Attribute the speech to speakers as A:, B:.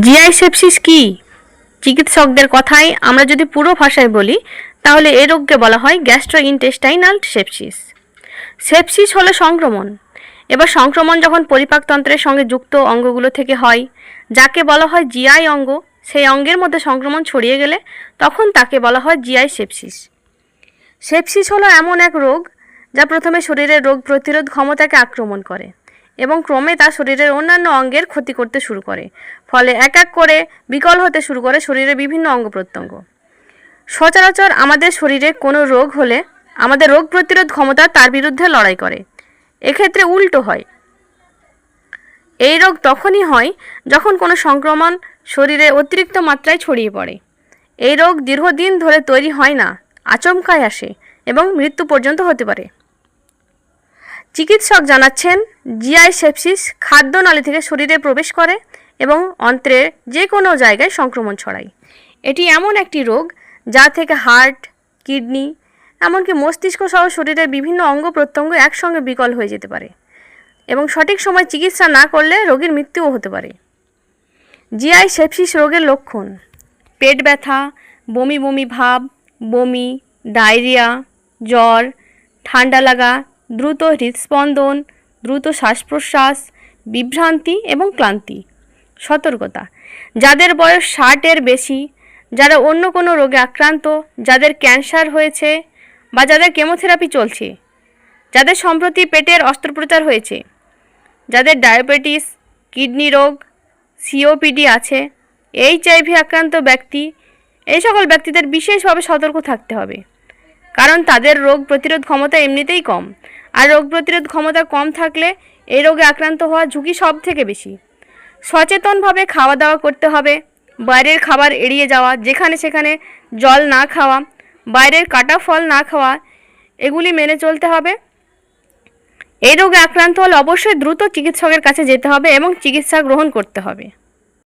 A: GI sepsis কি? চিকিৎসকদের কথায় আমরা যদি পুরো ভাষায় বলি, তাহলে এ রোগকে বলা হয় গ্যাস্ট্রো ইন্টেস্টাইনাল সেপসিস। সেপসিস হলো সংক্রমণ। এবার সংক্রমণ যখন পরিপাকতন্ত্রের সঙ্গে যুক্ত অঙ্গগুলো থেকে হয়, যাকে বলা হয় জিআই অঙ্গ, সেই অঙ্গের মধ্যে সংক্রমণ ছড়িয়ে গেলে তখন তাকে বলা হয় জিআই সেপসিস। সেপসিস হলো এমন এক রোগ যা প্রথমে শরীরের রোগ প্রতিরোধ ক্ষমতাকে আক্রমণ করে। এবং ক্রমে তা শরীরের অন্যান্য অঙ্গের ক্ষতি করতে শুরু করে। ফলে এক এক করে বিকল হতে শুরু করে শরীরের বিভিন্ন অঙ্গ প্রত্যঙ্গ। সচরাচর আমাদের শরীরে কোনো রোগ হলে আমাদের রোগ প্রতিরোধ ক্ষমতা তার বিরুদ্ধে লড়াই করে। এক্ষেত্রে উল্টো হয়। এই রোগ তখনই হয় যখন কোনো সংক্রমণ শরীরে অতিরিক্ত মাত্রায় ছড়িয়ে পড়ে। এই রোগ দীর্ঘদিন ধরে তৈরি হয় না আচমকায় আসে এবং মৃত্যু পর্যন্ত হতে পারে। চিকিৎসক জানাচ্ছেন, জিআই সেপসিস খাদ্যনালী থেকে শরীরে প্রবেশ করে এবং অন্ত্রের যে কোনো জায়গায় সংক্রমণ ছড়ায়। এটি এমন একটি রোগ যা থেকে হার্ট, কিডনি, এমনকি মস্তিষ্ক সহ শরীরের বিভিন্ন অঙ্গ প্রত্যঙ্গ একসঙ্গে বিকল হয়ে যেতে পারে এবং সঠিক সময় চিকিৎসা না করলে রোগীর মৃত্যুও হতে পারে। জিআই সেপসিস রোগের লক্ষণ, পেট ব্যথা, বমি বমি ভাব, বমি, ডায়রিয়া, জ্বর, ঠান্ডা লাগা দ্রুত হৃদস্পন্দন দ্রুত শ্বাস প্রশ্বাস বিভ্রান্তি এবং ক্লান্তি। সতর্কতা। যাদের বয়স ষাটের বেশি, যারা অন্য কোনো রোগে আক্রান্ত, যাদের ক্যান্সার হয়েছে বা যাদের কেমোথেরাপি চলছে, যাদের সম্প্রতি পেটের অস্ত্রোপচার হয়েছে, যাদের ডায়াবেটিস, কিডনি রোগ, সিওপিডি আছে, এইচআইভি আক্রান্ত ব্যক্তি, এই সকল ব্যক্তিদের বিশেষভাবে সতর্ক থাকতে হবে। কারণ তাদের রোগ প্রতিরোধ ক্ষমতা এমনিতেই কম। আর রোগ প্রতিরোধ ক্ষমতা কম থাকলে এই রোগে আক্রান্ত হওয়ার ঝুঁকি সব থেকে বেশি। সচেতনভাবে খাওয়া দাওয়া করতে হবে, বাইরের খাবার এড়িয়ে যাওয়া, যেখানে সেখানে জল না খাওয়া, বাইরের কাটা ফল না খাওয়া, এগুলি মেনে চলতে হবে। এই রোগে আক্রান্ত হলে অবশ্যই দ্রুত চিকিৎসকের কাছে যেতে হবে এবং চিকিৎসা গ্রহণ করতে হবে।